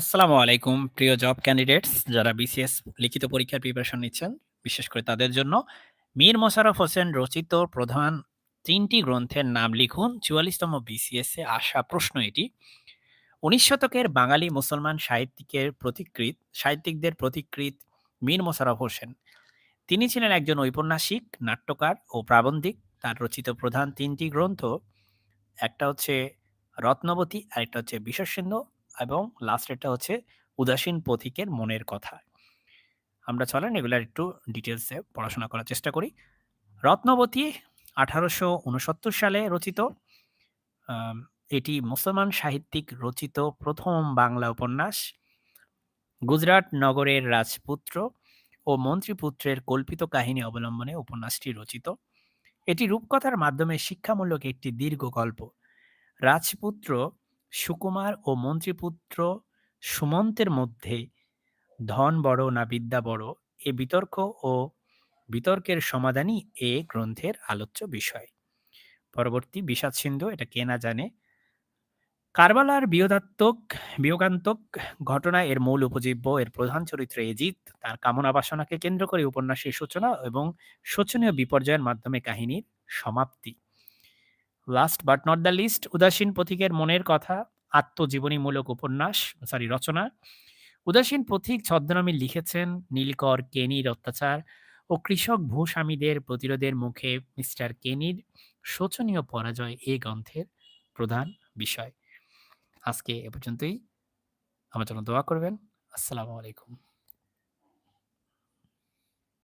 আসসালামু আলাইকুম প্রিয় জব ক্যান্ডিডেটস যারা বিসিএস লিখিত পরীক্ষার প্রিপারেশন নিচ্ছেন, বিশেষ করে তাদের জন্য মীর মোশাররফ হোসেন রচিত প্রধান তিনটি গ্রন্থের নাম লিখুন ৪৪ তম বিসিএস আসা প্রশ্ন এটি। ১৯ শতকের বাঙালি মুসলমান সাহিত্যিকের প্রতিকৃত সাহিত্যিকদের প্রতিকৃত মীর মোশাররফ হোসেন। তিনি ছিলেন একজন ঔপন্যাসিক, নাট্যকার ও প্রাবন্ধিক। তার রচিত প্রধান তিনটি গ্রন্থ, একটা হচ্ছে রত্নবতী, আরেকটা হচ্ছে বিষসিন্ধু এবং লাস্টেরটা হচ্ছে উদাসীন পথিকের মনের কথা। আমরা চলেন এগুলার একটু ডিটেলসে পড়াশোনা করার চেষ্টা করি। রত্নবতী ১৮৬৯ সালে রচিত। এটি মুসলমান সাহিত্যিক রচিত প্রথম বাংলা উপন্যাস। গুজরাট নগরের রাজপুত্র ও মন্ত্রীপুত্রের কল্পিত কাহিনী অবলম্বনে উপন্যাসটি রচিত। এটি রূপকথার মাধ্যমে শিক্ষামূলক একটি দীর্ঘ গল্প। রাজপুত্র সুকুমার ও মন্ত্রীপুত্র সুমন্তের মধ্যে ধন বড় না বিদ্যা বড়, এ বিতর্ক ও বিতর্কের সমাধানই এ গ্রন্থের আলোচ্য বিষয়। পরবর্তী বিষাদ-সিন্ধু এটা কে না জানে? কারবালার বিয়োগাত্মক বিয়োগান্তক ঘটনা এর মূল উপজীব্য। এর প্রধান চরিত্র এজিদ তার কামনা বাসনাকে কেন্দ্র করে উপন্যাসের সূচনা এবং শোচনীয় বিপর্যয়ের মাধ্যমে কাহিনীর সমাপ্তি। Last but not the least উদাসীন পথিকের মনের কথা আত্মজীবনীমূলক উপন্যাস সরি রচনা। উদাসীন পথিক ছদ্মনামে লিখেছেন নীলকর কেনির অত্যাচার ও কৃষক ভূস্বামীদের প্রতিরোধের মুখে মিস্টার কেনির শোচনীয় পরাজয় এ গ্রন্থের প্রধান বিষয়। আজকে এ পর্যন্তই। আমার জন্য দোয়া করবেন। আসসালামু আলাইকুম।